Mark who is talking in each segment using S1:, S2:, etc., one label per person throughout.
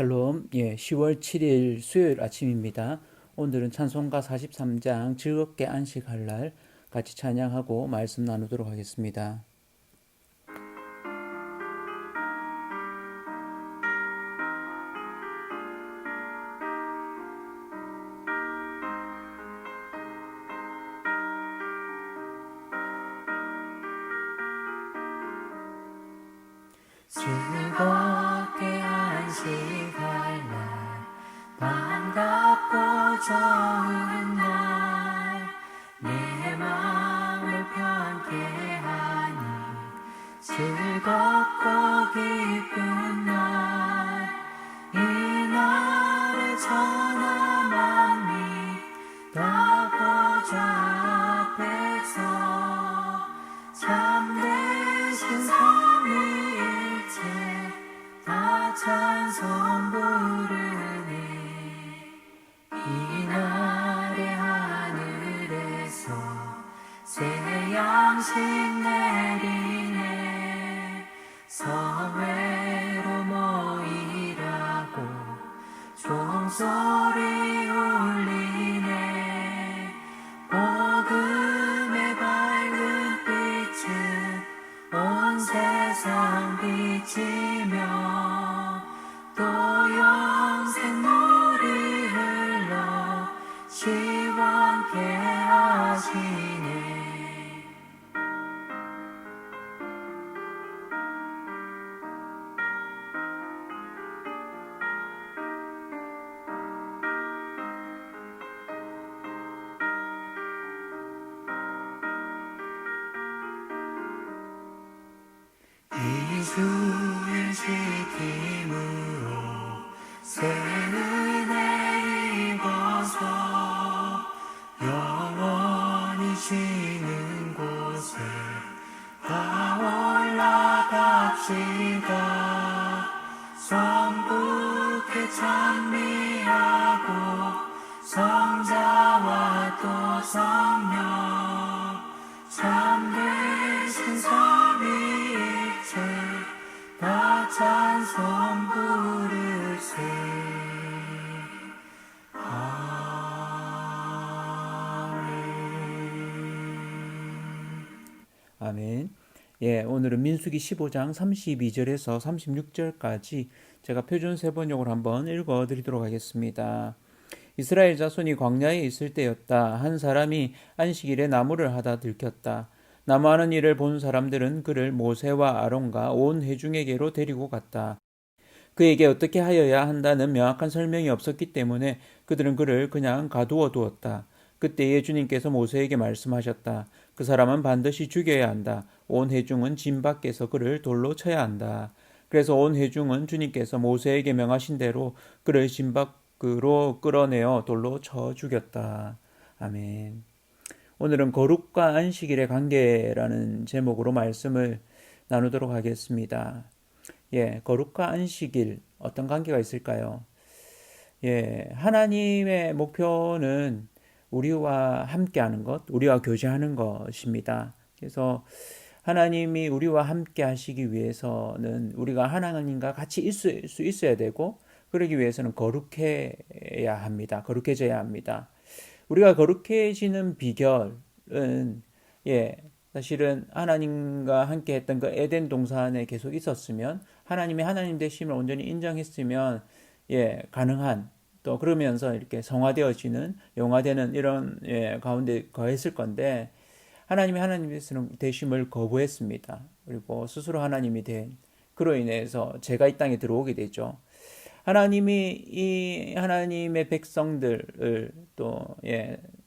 S1: 샬롬, 예, 10월 7일 수요일 아침입니다. 오늘은 찬송가 43장 즐겁게 안식할 날 같이 찬양하고 말씀 나누도록 하겠습니다.
S2: 좋은 날내 마음을 편케 하니 즐겁고 기쁜 날이 날에 천하 만민 다 보좌 앞에서 양식 이주일 지킴으로 새 은혜 입어서 영원히 쉬는 곳에 다 올라갑시다. 성부께 찬미하고 성자와 또 성령 참 되신 삼
S1: 아멘. 예, 오늘은 민수기 15장 32절에서 36절까지 제가 표준 세번역으로 한번 읽어 드리도록 하겠습니다. 이스라엘 자손이 광야에 있을 때였다. 한 사람이 안식일에 나무를 하다 들켰다. 나무하는 일을 본 사람들은 그를 모세와 아론과 온 회중에게로 데리고 갔다. 그에게 어떻게 하여야 한다는 명확한 설명이 없었기 때문에 그들은 그를 그냥 가두어 두었다. 그때에 주님께서 모세에게 말씀하셨다. 그 사람은 반드시 죽여야 한다. 온 회중은 진 밖에서 그를 돌로 쳐야 한다. 그래서 온 회중은 주님께서 모세에게 명하신 대로 그를 진 밖으로 끌어내어 돌로 쳐 죽였다. 아멘. 오늘은 거룩과 안식일의 관계라는 제목으로 말씀을 나누도록 하겠습니다. 예, 거룩과 안식일 어떤 관계가 있을까요? 예, 하나님의 목표는 우리와 함께하는 것, 우리와 교제하는 것입니다. 그래서 하나님이 우리와 함께 하시기 위해서는 우리가 하나님과 같이 있을 수 있어야 되고, 그러기 위해서는 거룩해야 합니다. 거룩해져야 합니다. 우리가 거룩해지는 비결은, 예, 사실은 하나님과 함께 했던 그 에덴 동산에 계속 있었으면, 하나님이 하나님 되심을 온전히 인정했으면, 예, 가능한, 또 그러면서 이렇게 성화되어지는, 용화되는 이런, 예, 가운데 거했을 건데, 하나님이 하나님 되심을 거부했습니다. 그리고 스스로 하나님이 된, 그로 인해서 제가 이 땅에 들어오게 되죠. 하나님이 이 하나님의 백성들을 또, 예, 이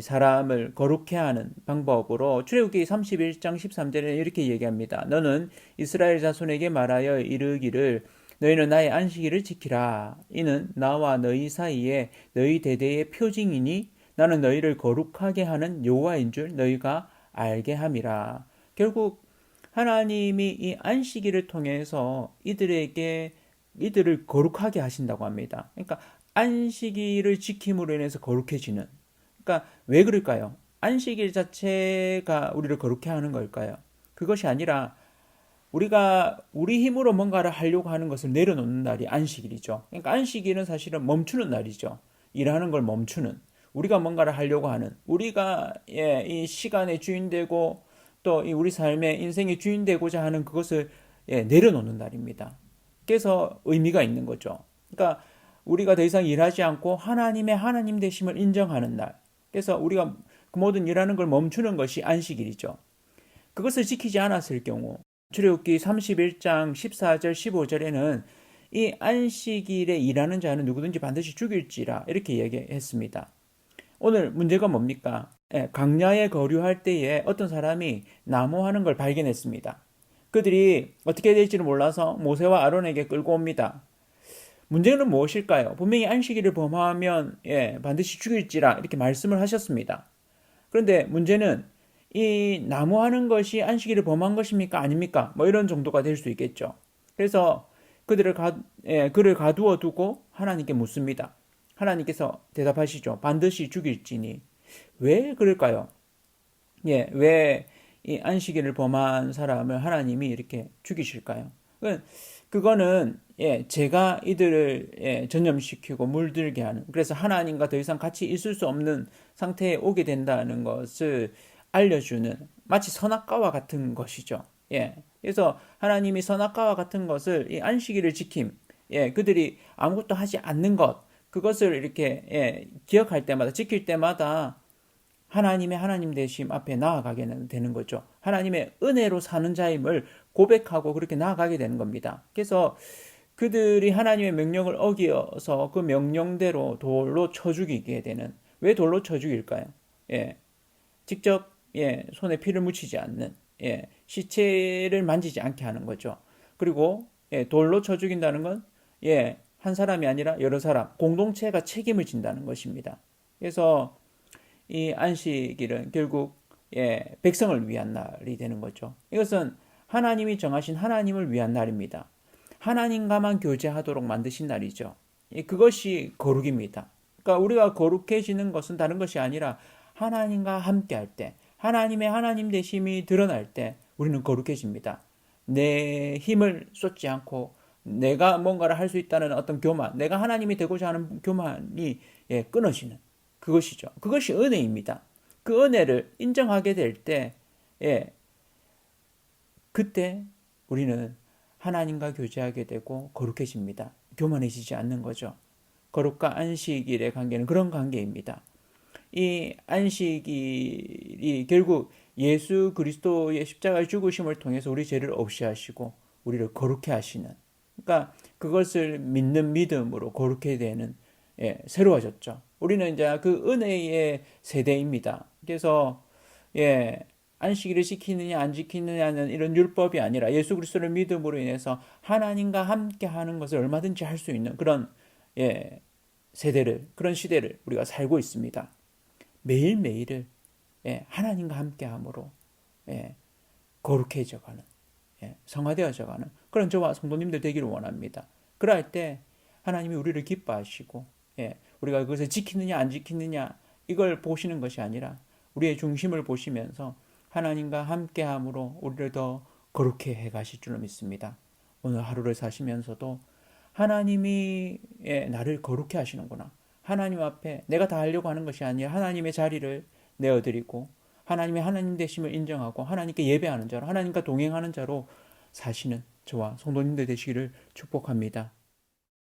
S1: 사람을 거룩해 하는 방법으로 출애굽기 31장 13절에 이렇게 얘기합니다. 너는 이스라엘 자손에게 말하여 이르기를 너희는 나의 안식일을 지키라. 이는 나와 너희 사이에 너희 대대의 표징이니 나는 너희를 거룩하게 하는 여호와인 줄 너희가 알게 함이라. 결국 하나님이 이 안식일을 통해서 이들에게 이들을 거룩하게 하신다고 합니다. 그러니까 안식일을 지킴으로 인해서 거룩해지는. 그러니까 왜 그럴까요? 안식일 자체가 우리를 거룩해 하는 걸까요? 그것이 아니라 우리가 우리 힘으로 뭔가를 하려고 하는 것을 내려놓는 날이 안식일이죠. 그러니까 안식일은 사실은 멈추는 날이죠. 일하는 걸 멈추는 우리가 뭔가를 하려고 하는 우리가 예, 이 시간의 주인 되고 또 이 우리 삶의 인생의 주인 되고자 하는 그것을 예, 내려놓는 날입니다. 그래서 의미가 있는 거죠. 그러니까 우리가 더 이상 일하지 않고 하나님의 하나님 되심을 인정하는 날. 그래서 우리가 그 모든 일하는 걸 멈추는 것이 안식일이죠. 그것을 지키지 않았을 경우 출애굽기 31장 14절 15절에는 이 안식일에 일하는 자는 누구든지 반드시 죽일지라 이렇게 얘기했습니다. 오늘 문제가 뭡니까? 예, 강야에 거류할 때에 어떤 사람이 나무하는 걸 발견했습니다. 그들이 어떻게 될지를 몰라서 모세와 아론에게 끌고 옵니다. 문제는 무엇일까요? 분명히 안식일을 범하면 예, 반드시 죽일지라 이렇게 말씀을 하셨습니다. 그런데 문제는 이 나무하는 것이 안식일을 범한 것입니까? 아닙니까? 뭐 이런 정도가 될 수 있겠죠. 그래서 그들을 가, 예, 그를 가두어 두고 하나님께 묻습니다. 하나님께서 대답하시죠. 반드시 죽일지니. 왜 그럴까요? 예, 왜 이 안식일을 범한 사람을 하나님이 이렇게 죽이실까요? 그거는 예, 제가 이들을 예, 전염시키고 물들게 하는 그래서 하나님과 더 이상 같이 있을 수 없는 상태에 오게 된다는 것을 알려주는 마치 선악과와 같은 것이죠. 예, 그래서 하나님이 선악과와 같은 것을 이 안식일을 지킴, 예, 그들이 아무것도 하지 않는 것 그것을 이렇게 예, 기억할 때마다 지킬 때마다 하나님의 하나님 되심 앞에 나아가게 되는 거죠. 하나님의 은혜로 사는 자임을 고백하고 그렇게 나아가게 되는 겁니다. 그래서 그들이 하나님의 명령을 어기어서 그 명령대로 돌로 쳐 죽이게 되는 왜 돌로 쳐 죽일까요? 예. 직접 예, 손에 피를 묻히지 않는 예, 시체를 만지지 않게 하는 거죠. 그리고 예, 돌로 쳐 죽인다는 건 예, 한 사람이 아니라 여러 사람 공동체가 책임을 진다는 것입니다. 그래서 이 안식일은 결국 예, 백성을 위한 날이 되는 거죠. 이것은 하나님이 정하신 하나님을 위한 날입니다. 하나님과만 교제하도록 만드신 날이죠. 그것이 거룩입니다. 그러니까 우리가 거룩해지는 것은 다른 것이 아니라 하나님과 함께 할 때, 하나님의 하나님 되심이 드러날 때 우리는 거룩해집니다. 내 힘을 쏟지 않고 내가 뭔가를 할 수 있다는 어떤 교만, 내가 하나님이 되고자 하는 교만이 예, 끊어지는 그것이죠. 그것이 은혜입니다. 그 은혜를 인정하게 될 때, 예, 그때 우리는 하나님과 교제하게 되고 거룩해집니다. 교만해지지 않는 거죠. 거룩과 안식일의 관계는 그런 관계입니다. 이 안식일이 결국 예수 그리스도의 십자가의 죽으심을 통해서 우리 죄를 없이 하시고 우리를 거룩해 하시는 그러니까 그것을 믿는 믿음으로 거룩해 되는 예, 새로워졌죠. 우리는 이제 그 은혜의 세대입니다. 그래서 예, 안식일을 지키느냐 안 지키느냐는 이런 율법이 아니라 예수 그리스도를 믿음으로 인해서 하나님과 함께 하는 것을 얼마든지 할 수 있는 그런 예, 세대를 그런 시대를 우리가 살고 있습니다. 매일매일을 예, 하나님과 함께 함으로 예, 거룩해져 가는 예, 성화되어져 가는 그런 저와 성도님들 되기를 원합니다. 그럴 때 하나님이 우리를 기뻐하시고 예, 우리가 그것을 지키느냐 안 지키느냐 이걸 보시는 것이 아니라 우리의 중심을 보시면서 하나님과 함께함으로 우리를 더 거룩해 해 가실 줄로 믿습니다. 오늘 하루를 사시면서도 하나님이 예, 나를 거룩해 하시는구나. 하나님 앞에 내가 다 하려고 하는 것이 아니라 하나님의 자리를 내어드리고 하나님의 하나님 되심을 인정하고 하나님께 예배하는 자로 하나님과 동행하는 자로 사시는 저와 성도님들 되시기를 축복합니다.